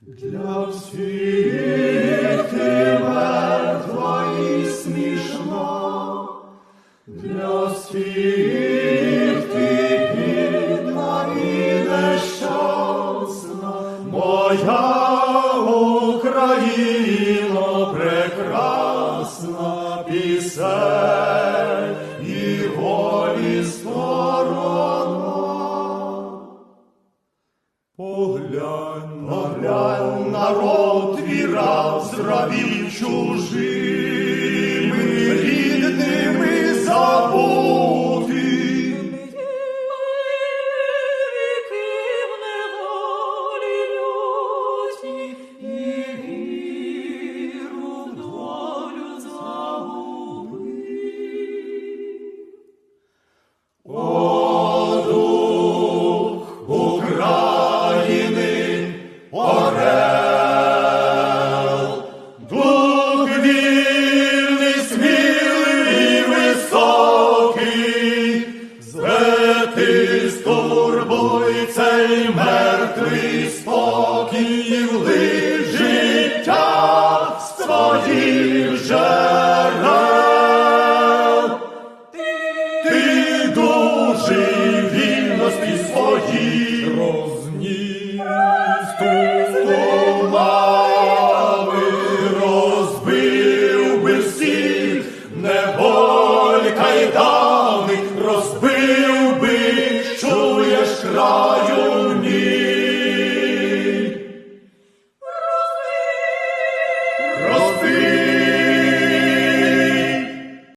Для всіх ти мертва і смішна, для всіх ти бідна і нещасна, моя Україно прекрасна пісень Поглянь, поглянь, народ твій раз зравів чужими, турбуй цей мертвий спокій вли життя своїх жерел. Ти душі. glory.